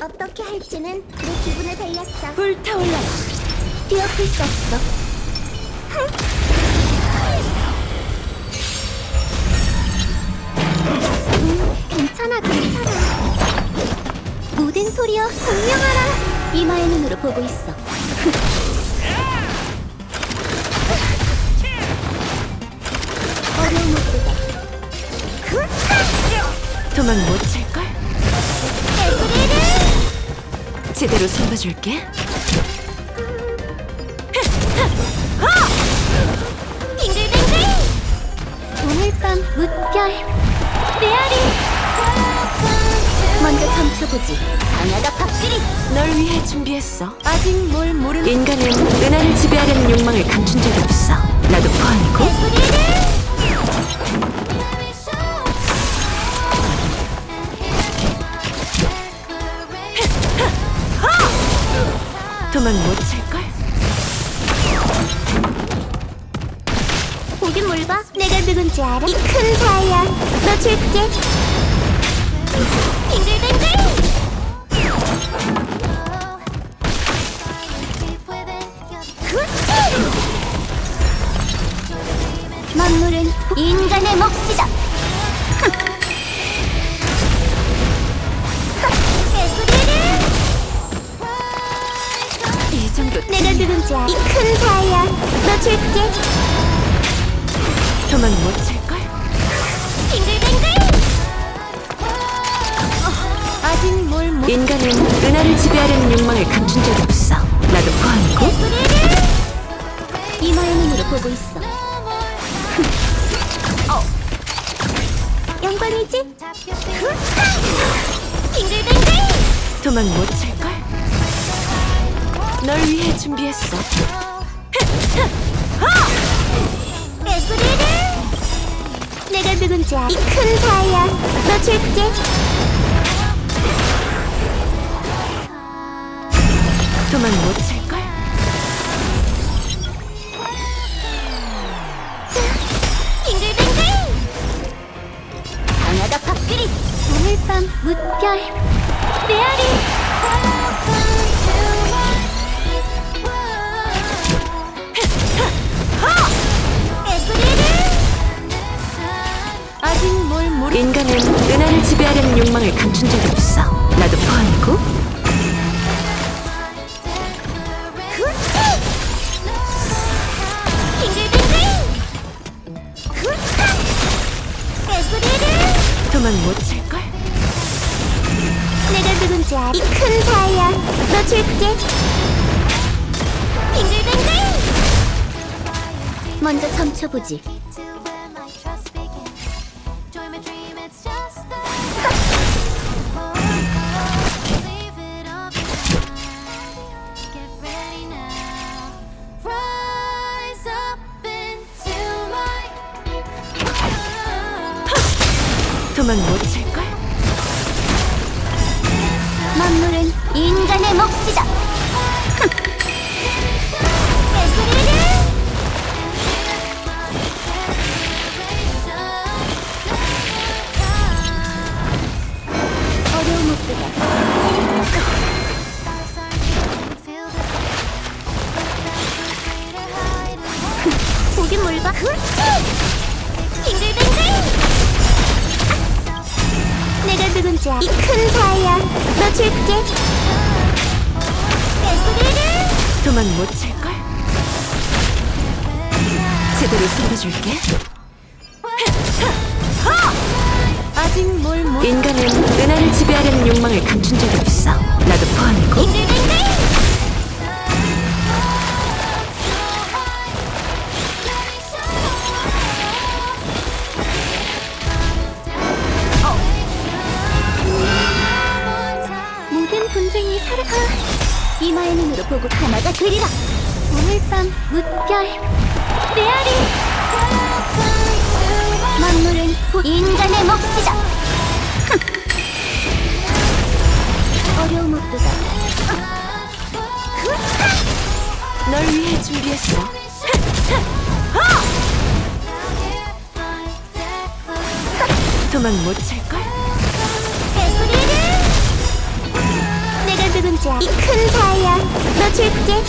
어떻게 할지는 내 기분에 달렸어. 불타올라 뒤엎을 수 없어. 음, 괜찮아, 괜찮아. 모든 소리여 공명하라. 이마의 눈으로 보고 있어. 어려움 없다. 도망 못 찰 제대로 손봐줄게 빙글빙글. 오늘 밤 무별 메아리. 먼저 점쳐보지. 강하다 밥그리. 널 위해 준비했어 아직 뭘 모르는 인간은 은하를 지배하려는 욕망을 감춘 적이 없어 나도 포함이고 도망 못 찰걸? 보긴 뭘 봐? 내가 누군지 알아? 이 큰 사야 너 줄게 빙글빙글 만물은 인간의 몫이다 내가 누군지 알아? 이큰 사야 너 줄게 도망 못 찰걸? 빙글빙글 아직 뭘 못... 인간은 은하를 지배하려는 욕망을 감춘 적이 없어 나도 포함이고 이마의 눈으로 보고 있어 어. 영광이지? 빙글빙글 도망 못 찰걸? 널 위해 준비했어. 개구리를? 내가 누군지 알아? 이큰 사야. 너 줄게. 도망 못 찰걸? 빙글빙글! 강하다 밥그리 오늘 밤 무별. 메아리 욕망을 감춘 적이 없어. 나도 포함이고. 도망 못 찰 걸? 내가 누군지 알아? 이큰 사야. 너 줄게. 빙글빙글. 먼저 점쳐보지 도망 못 찰걸? 만물은 인간의 몫이다 어려움 없다 뭘 봐? 빙글빙글 내가 누군지 알아? 이큰 사야. 너 줄게. 도망 못 찰걸? 제대로 손봐줄게. 아직 뭘 못... 인간은 은하를 지배하려는 욕망을 감춘 적이 없어 아, 이마의 눈으로 보고 하나가 그리라. 오늘 밤 무별 메아리. 만물은 인간의 몫이다. 어려움 없도다. 널 위해 준비했어. 도망 못 찰 걸? 이 큰 사야. 너 줄게